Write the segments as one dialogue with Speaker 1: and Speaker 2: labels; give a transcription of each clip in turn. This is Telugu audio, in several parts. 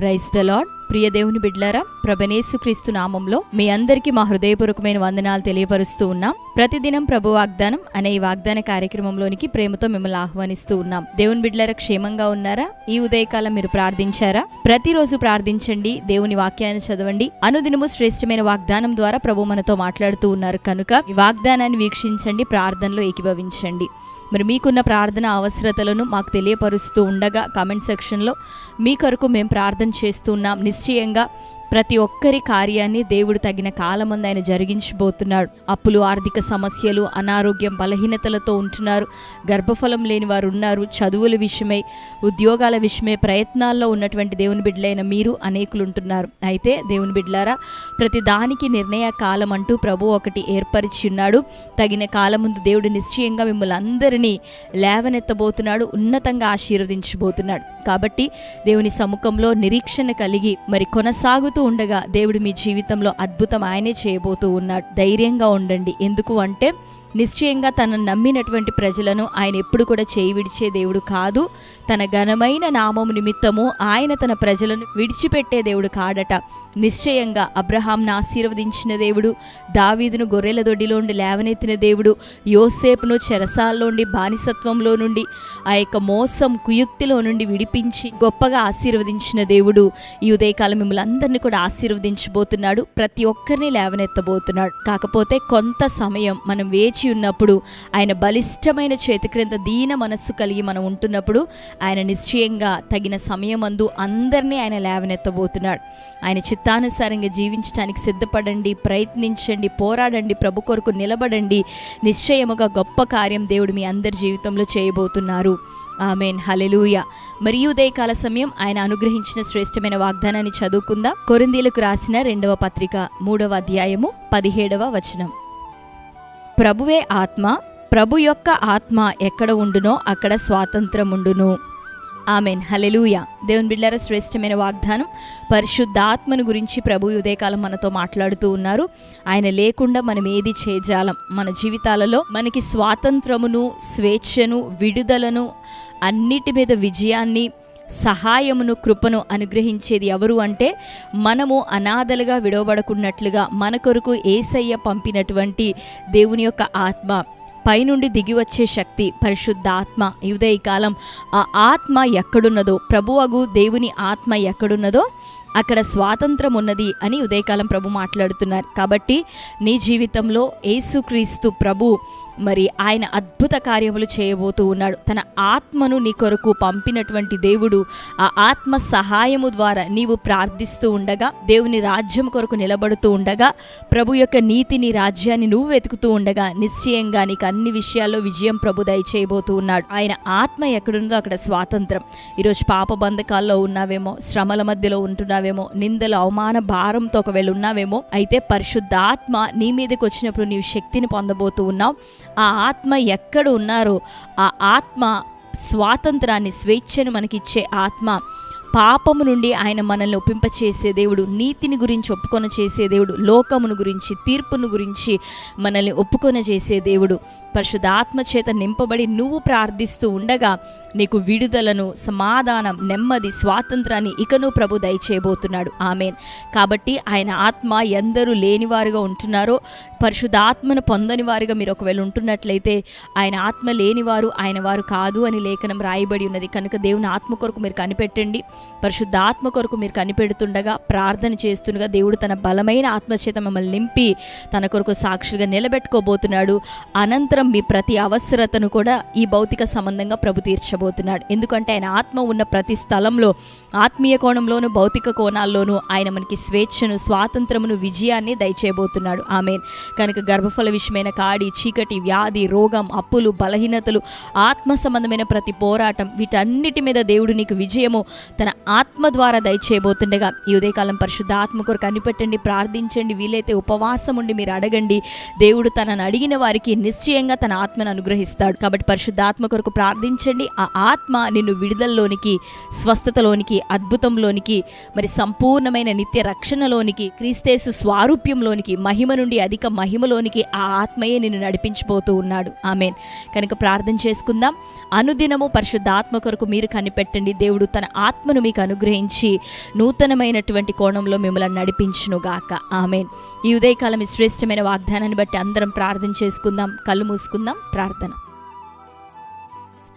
Speaker 1: ప్రైజ్ ద లాడ్ ప్రియ దేవుని బిడ్లారా ప్రభనేసుక్రీస్తు నామంలో మీ అందరికీ మా హృదయపూర్వకమైన వందనాలు తెలియపరుస్తూ ఉన్నాం. ప్రతిదినం ప్రభు వాగ్దానం అనే ఈ వాగ్దాన కార్యక్రమంలోనికి ప్రేమతో మిమ్మల్ని ఆహ్వానిస్తూ ఉన్నాం. దేవుని బిడ్లారా క్షేమంగా ఉన్నారా? ఈ ఉదయకాలం మీరు ప్రార్థించారా? ప్రతిరోజు ప్రార్థించండి దేవుని వాక్యాన్ని చదవండి. అనుదినము శ్రేష్టమైన వాగ్దానం ద్వారా ప్రభు మనతో మాట్లాడుతూ ఉన్నారు. కనుక ఈ వాగ్దానాన్ని వీక్షించండి ప్రార్థనలో ఏకీభవించండి. మరి మీకున్న ప్రార్థన అవసరతలను మాకు తెలియపరుస్తూ ఉండగా కామెంట్ సెక్షన్లో మీ కొరకు మేము ప్రార్థన చేస్తున్నాం నిశ్చయంగా ప్రతి ఒక్కరి కార్యాన్ని దేవుడు తగిన కాలమందు ఆయన జరిగించబోతున్నాడు. అప్పులు ఆర్థిక సమస్యలు అనారోగ్యం బలహీనతలతో ఉంటున్నారు. గర్భఫలం లేని వారు ఉన్నారు. చదువుల విషయమై ఉద్యోగాల విషయమై ప్రయత్నాల్లో ఉన్నటువంటి దేవుని బిడ్డలైన మీరు అనేకులు ఉంటున్నారు అయితే దేవుని బిడ్డలారా ప్రతి దానికి నిర్ణయ కాలం అంటూ ప్రభు ఒకటి ఏర్పరిచి ఉన్నాడు. తగిన కాలం ముందు దేవుడు నిశ్చయంగా మిమ్మల్ని అందరినీ లేవనెత్తబోతున్నాడు ఉన్నతంగా ఆశీర్వదించబోతున్నాడు. కాబట్టి దేవుని సముఖంలో నిరీక్షణ కలిగి మరి కొనసాగుతూ ఉండగా దేవుడు మీ జీవితంలో అద్భుతం ఆయనే చేయబోతూ ఉన్నాడు. ధైర్యంగా ఉండండి. ఎందుకు అంటే నిశ్చయంగా తనను నమ్మినటువంటి ప్రజలను ఆయన ఎప్పుడు కూడా చేయి విడిచే దేవుడు కాదు. తన ఘనమైన నామం నిమిత్తము ఆయన తన ప్రజలను విడిచిపెట్టే దేవుడు కాడట. నిశ్చయంగా అబ్రహాంను ఆశీర్వదించిన దేవుడు దావీదును గొర్రెల దొడ్డిలోండి లేవనెత్తిన దేవుడు యోసేపును చెరసాల్లోండి బానిసత్వంలో నుండి ఆ యొక్క మోసం కుయుక్తిలో నుండి విడిపించి గొప్పగా ఆశీర్వదించిన దేవుడు ఈ ఉదయకాలం మిమ్మల్ని అందరినీ కూడా ఆశీర్వదించబోతున్నాడు ప్రతి ఒక్కరిని లేవనెత్తబోతున్నాడు. కాకపోతే కొంత సమయం మనం వేచి ఉన్నప్పుడు ఆయన బలిష్టమైన చేతి క్రింద దీన మనస్సు కలిగి మనం ఉంటున్నప్పుడు ఆయన నిశ్చయంగా తగిన సమయమందు అందరినీ ఆయన లేవనెత్తబోతున్నాడు. ఆయన చిత్తానుసారంగా జీవించడానికి సిద్ధపడండి ప్రయత్నించండి పోరాడండి ప్రభు కొరకు నిలబడండి. నిశ్చయముగా గొప్ప కార్యం దేవుడు మీ అందరి జీవితంలో చేయబోతున్నారు. ఆమెన్. హలెలూయ మరియు ఉదయకాల సమయం ఆయన అనుగ్రహించిన శ్రేష్టమైన వాగ్దానాన్ని చదువుకుందాం. కొరిందీలకు రాసిన రెండవ పత్రిక మూడవ అధ్యాయము పదిహేడవ వచనం. ప్రభువే ఆత్మ ప్రభు యొక్క ఆత్మ ఎక్కడ ఉండునో అక్కడ స్వాతంత్రం ఉండును ఆమెన్. హలెలూయ దేవుని బిళ్ళార శ్రేష్టమైన వాగ్దానం. పరిశుద్ధాత్మను గురించి ప్రభు ఉదయకాలం మనతో మాట్లాడుతూ ఉన్నారు. ఆయన లేకుండా మనం ఏది చేయజాలం మన జీవితాలలో మనకి స్వాతంత్రమును స్వేచ్ఛను విడుదలను అన్నిటి మీద విజయాన్ని సహాయమును కృపను అనుగ్రహించేది ఎవరు అంటే మనము అనాథలుగా విడవబడకున్నట్లుగా మన కొరకు ఏసయ్య పంపినటువంటి దేవుని యొక్క ఆత్మ. పైనుండి దిగి వచ్చే శక్తి పరిశుద్ధాత్మ. ఈ ఉదయకాలం ఆ ఆత్మ ఎక్కడున్నదో ప్రభువగు దేవుని ఆత్మ ఎక్కడున్నదో అక్కడ స్వాతంత్రం ఉన్నది అని ఉదయకాలం ప్రభు మాట్లాడుతున్నారు. కాబట్టి నీ జీవితంలో ఏసుక్రీస్తు ప్రభు మరి ఆయన అద్భుత కార్యములు చేయబోతూ ఉన్నాడు. తన ఆత్మను నీ కొరకు పంపినటువంటి దేవుడు ఆ ఆత్మ సహాయము ద్వారా నీవు ప్రార్థిస్తూ ఉండగా దేవుని రాజ్యం కొరకు నిలబడుతూ ఉండగా ప్రభు యొక్క నీతిని రాజ్యాన్ని నువ్వు వెతుకుతూ ఉండగా నిశ్చయంగా నీకు అన్ని విషయాల్లో విజయం ప్రభు దయచేయబోతూ ఉన్నాడు. ఆయన ఆత్మ ఎక్కడుందో అక్కడ స్వాతంత్రం. ఈరోజు పాప బంధకాల్లో ఉన్నావేమో శ్రమల మధ్యలో ఉంటున్నావేమో నిందల అవమాన భారంతో ఒకవేళ ఉన్నావేమో అయితే పరిశుద్ధాత్మ నీ మీదకి వచ్చినప్పుడు నీవు శక్తిని పొందబోతూ ఉన్నావు. ఆ ఆత్మ ఎక్కడ ఉన్నారో ఆ ఆత్మ స్వాతంత్రాన్ని స్వేచ్ఛను మనకిచ్చే ఆత్మ పాపము నుండి ఆయన మనల్ని ఒప్పింపచేసే దేవుడు నీతిని గురించి ఒప్పుకొన చేసే దేవుడు లోకమును గురించి తీర్పును గురించి మనల్ని ఒప్పుకొన చేసే దేవుడు. పరిశుద్ధాత్మ చేత నింపబడి నువ్వు ప్రార్థిస్తూ ఉండగా నీకు విడుదలను సమాధానం నెమ్మది స్వాతంత్రాన్ని ఇకను ప్రభు దయచేయబోతున్నాడు. ఆమెన్. కాబట్టి ఆయన ఆత్మ ఎందరూ లేనివారుగా ఉంటున్నారో పరిశుద్ధాత్మను పొందని వారుగా మీరు ఒకవేళ ఉంటున్నట్లయితే ఆయన ఆత్మ లేనివారు ఆయన వారు కాదు అని లేఖనం రాయబడి ఉన్నది. కనుక దేవుని ఆత్మ కొరకు మీరు కనిపెట్టండి. పరిశుద్ధాత్మ కొరకు మీరు కనిపెడుతుండగా ప్రార్థన చేస్తుండగా దేవుడు తన బలమైన ఆత్మచేత మమ్మల్ని నింపి తన కొరకు సాక్షులుగా నిలబెట్టుకోబోతున్నాడు. అనంతరం మీ ప్రతి అవసరతను కూడా ఈ భౌతిక సంబంధంగా ప్రభు తీర్చబోతున్నాడు. ఎందుకంటే ఆయన ఆత్మ ఉన్న ప్రతి స్థలంలో ఆత్మీయ కోణంలోను భౌతిక కోణాల్లోనూ ఆయన మనకి స్వేచ్ఛను స్వాతంత్రమును విజయాన్ని దయచేయబోతున్నాడు. ఆమెన్. కనుక గర్భఫల విషయమైన కాడి చీకటి వ్యాధి రోగం అప్పులు బలహీనతలు ఆత్మ సంబంధమైన ప్రతి పోరాటం వీటన్నిటి మీద దేవుడు నీకు విజయము తన ఆత్మ ద్వారా దయచేయబోతుండగా ఈ ఉదయకాలం పరిశుద్ధ ఆత్మ కొరకు కనిపెట్టండి ప్రార్థించండి వీలైతే ఉపవాసం ఉండి మీరు అడగండి. దేవుడు తనను అడిగిన వారికి నిశ్చయంగా నిశ్చయంగా తన ఆత్మను అనుగ్రహిస్తాడు. కాబట్టి పరిశుద్ధాత్మ కొరకు ప్రార్థించండి. ఆ ఆత్మ నిన్ను విడుదలలోనికి స్వస్థతలోనికి అద్భుతంలోనికి మరి సంపూర్ణమైన నిత్య రక్షణలోనికి క్రీస్తేసు స్వారూప్యంలోనికి మహిమ నుండి అధిక మహిమలోనికి ఆ ఆత్మయే నిన్ను నడిపించిపోతూ ఉన్నాడు. ఆమెన్. కనుక ప్రార్థన చేసుకుందాం. అనుదినము పరిశుద్ధాత్మ కొరకు మీరు కనిపెట్టండి. దేవుడు తన ఆత్మను మీకు అనుగ్రహించి నూతనమైనటువంటి కోణంలో మిమ్మల్ని నడిపించునుగాక. ఆమెన్. ఈ ఉదయకాలం శ్రేష్టమైన వాగ్దానాన్ని బట్టి అందరం ప్రార్థన చేసుకుందాం. కళ్ళు మూసుకుందాం ప్రార్థన.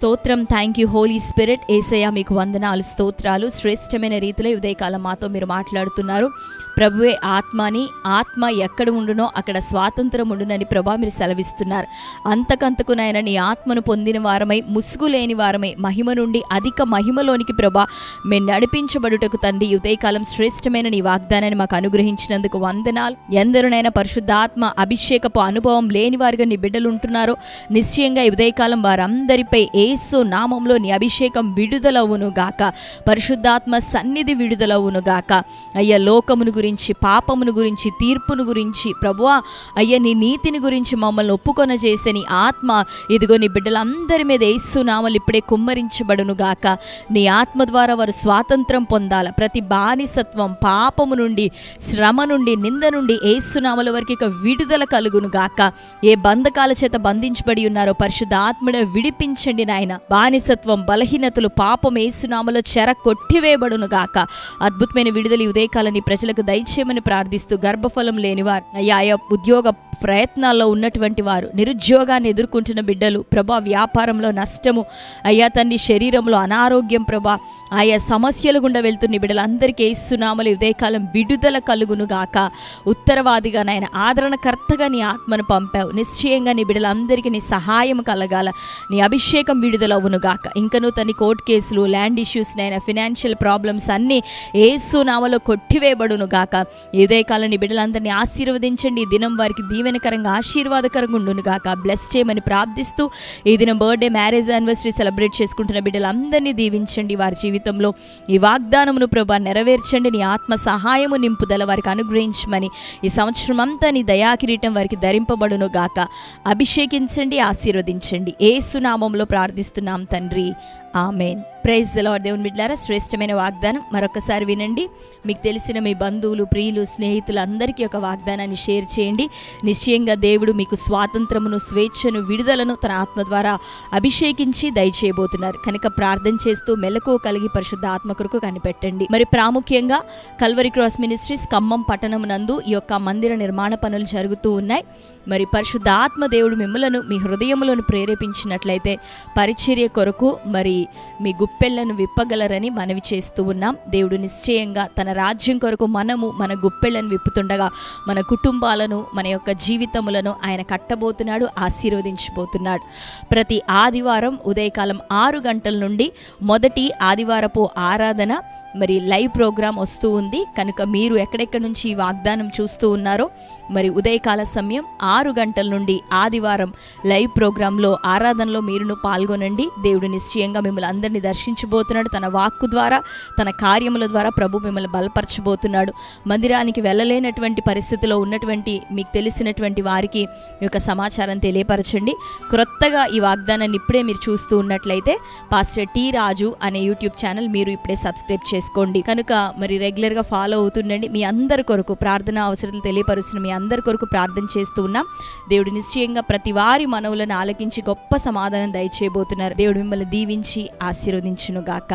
Speaker 1: స్తోత్రం. Thank you Holy Spirit Yesayya మీకు వందనాలు స్తోత్రాలు. శ్రేష్టమైన రీతిలో ఉదయకాలం మాతో మీరు మాట్లాడుతున్నారు. ప్రభువే ఆత్మని ఆత్మ ఎక్కడ ఉండునో అక్కడ స్వాతంత్రం ఉండునని ప్రభా మీరు సెలవిస్తున్నారు. అంతకంతకు నీ ఆత్మను పొందిన వారమై ముసుగు లేని వారమై మహిమ నుండి అధిక మహిమలోనికి ప్రభా మేము నడిపించబడుటకు తండ్రి ఉదయకాలం శ్రేష్టమైన నీ వాగ్దానాన్ని మాకు అనుగ్రహించినందుకు వందనాలు. ఎందరునైనా పరిశుద్ధాత్మ అభిషేకపు అనుభవం లేని వారిగా నీ బిడ్డలు ఉంటున్నారో. నిశ్చయంగా ఉదయకాలం వారందరిపై ఏ ఏసు నామంలో నీ అభిషేకం విడుదలవును గాక. పరిశుద్ధాత్మ సన్నిధి విడుదలవును గాక. అయ్యా లోకమును గురించి పాపమును గురించి తీర్పును గురించి ప్రభువా అయ్యా నీ నీతిని గురించి మమ్మల్ని ఒప్పుకొన చేసే నీ ఆత్మ ఇదిగో నీ బిడ్డలందరి మీద ఏసు నామలు ఇప్పుడే కుమ్మరించబడును గాక. నీ ఆత్మ ద్వారా వారు స్వాతంత్రం పొందాల. ప్రతి బానిసత్వం పాపము నుండి శ్రమ నుండి నింద నుండి ఏసునామల వరకు ఇక విడుదల కలుగును గాక. ఏ బంధకాల చేత బంధించబడి ఉన్నారో పరిశుద్ధ ఆత్మడ విడిపించండి నాయన. బానిసత్వం బలహీనతలు పాపం ఏసునామలో చెర కొట్టివేయబడును గాక అద్భుతమైన విడుదల ఉదయకాలని ప్రజలకు దయచేయమని ప్రార్థిస్తూ గర్భఫలం లేనివారు అయ్యా ఆయా ఉద్యోగ ప్రయత్నాల్లో ఉన్నటువంటి వారు నిరుద్యోగాన్ని ఎదుర్కొంటున్న బిడ్డలు ప్రభా వ్యాపారంలో నష్టము అయ్యా తన్ని శరీరంలో అనారోగ్యం ప్రభా ఆయా సమస్యలు గుండా వెళ్తున్న ఈ బిడ్డలందరికీ ఇస్తున్నామలు ఉదయకాలం విడుదల కలుగును గాక ఉత్తరవాదిగా నాయన ఆదరణకర్తగా నీ ఆత్మను పంపావు. నిశ్చయంగా నీ బిడ్డలందరికీ నీ సహాయం కలగాల. నీ అభిషేకం విడుదలవునుగాక ఇంకను తన కోర్టు కేసులు ల్యాండ్ ఇష్యూస్ నైనా ఫినాన్షియల్ ప్రాబ్లమ్స్ అన్నీ ఏసు నామలో కొట్టివేయబడును గాక ఉదయకాలం నీ బిడ్డలందరినీ ఆశీర్వదించండి. ఈ దినం వారికి దీవెనకరంగా ఆశీర్వాదకరంగా ఉండును గాక బ్లెస్ చేయమని ప్రార్థిస్తూ ఈ దినం బర్త్డే మ్యారేజ్ యానివర్సరీ సెలబ్రేట్ చేసుకుంటున్న బిడ్డలందరినీ దీవించండి వారి జీవితంలో. ఈ వాగ్దానమును ప్రభా నెరవేర్చండి. నీ ఆత్మ సహాయము నింపుదల వారికి అనుగ్రహించమని ఈ సంవత్సరం అంతా నీ దయాకిరీటం వారికి ధరింపబడును గాక అభిషేకించండి ఆశీర్వదించండి. ఏ సునామంలో ప్రార్థిస్తున్నాం తండ్రి. ఆమెన్. ప్రైజ్ లార్డ్ దేవుని బిడ్డారా శ్రేష్టమైన వాగ్దానం. మరొకసారి వినండి. మీకు తెలిసిన మీ బంధువులు ప్రియులు స్నేహితులు అందరికీ ఒక వాగ్దానాన్ని షేర్ చేయండి. నిశ్చయంగా దేవుడు మీకు స్వాతంత్రమును స్వేచ్ఛను విడుదలను తన ఆత్మ ద్వారా అభిషేకించి దయచేయబోతున్నారు. కనుక ప్రార్థన చేస్తూ మెలకు కలిగి పరిశుద్ధ ఆత్మ కొరకు కనిపెట్టండి. మరి ప్రాముఖ్యంగా కల్వరి క్రాస్ మినిస్ట్రీస్ ఖమ్మం పట్టణం నందు ఈ యొక్క మందిర నిర్మాణ పనులు జరుగుతూ ఉన్నాయి. మరి పరిశుద్ధ ఆత్మ దేవుడు మిమ్మలను మీ హృదయములను ప్రేరేపించినట్లయితే పరిచర్య కొరకు మరి మీ గుప్పెళ్ళను విప్పగలరని మనవి చేస్తూ ఉన్నాం. దేవుడు నిశ్చయంగా తన రాజ్యం కొరకు మనము మన గుప్పెళ్ళను విప్పుతుండగా మన కుటుంబాలను మన యొక్క జీవితములను ఆయన కట్టబోతున్నాడు ఆశీర్వదించబోతున్నాడు. ప్రతి ఆదివారం ఉదయకాలం ఆరు గంటల నుండి మొదటి ఆదివారపు ఆరాధన మరి లైవ్ ప్రోగ్రాం వస్తూ ఉంది. కనుక మీరు ఎక్కడెక్కడి నుంచి ఈ వాగ్దానం చూస్తూ ఉన్నారో మరి ఉదయకాల సమయం ఆరు గంటల నుండి ఆదివారం లైవ్ ప్రోగ్రాంలో ఆరాధనలో మీరును పాల్గొనండి. దేవుడు నిశ్చయంగా మిమ్మల్ని అందరినీ దర్శించబోతున్నాడు. తన వాక్కు ద్వారా తన కార్యముల ద్వారా ప్రభు మిమ్మల్ని బలపరచబోతున్నాడు. మందిరానికి వెళ్ళలేనటువంటి పరిస్థితిలో ఉన్నటువంటి మీకు తెలిసినటువంటి వారికి ఈ యొక్క సమాచారం తెలియపరచండి. క్రొత్తగా ఈ వాగ్దానాన్ని ఇప్పుడే మీరు చూస్తూ ఉన్నట్లయితే పాస్టర్ టి రాజు అనే యూట్యూబ్ ఛానల్ మీరు ఇప్పుడే సబ్స్క్రైబ్ చేసుకోండి. కనుక మరి రెగ్యులర్గా ఫాలో అవుతుండండి. మీ అందరి కొరకు ప్రార్థన అవసరాలు తెలియపరుస్తున్న మీ అందరి కొరకు ప్రార్థన చేస్తూ ఉన్నాం. దేవుడు నిశ్చయంగా ప్రతి వారి మనవులను ఆలకించి గొప్ప సమాధానం దయచేయబోతున్నారు. దేవుడు మిమ్మల్ని దీవించి ఆశీర్వదించును గాక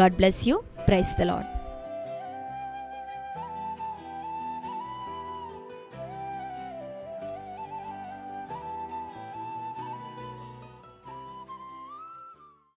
Speaker 1: God bless you praise the Lord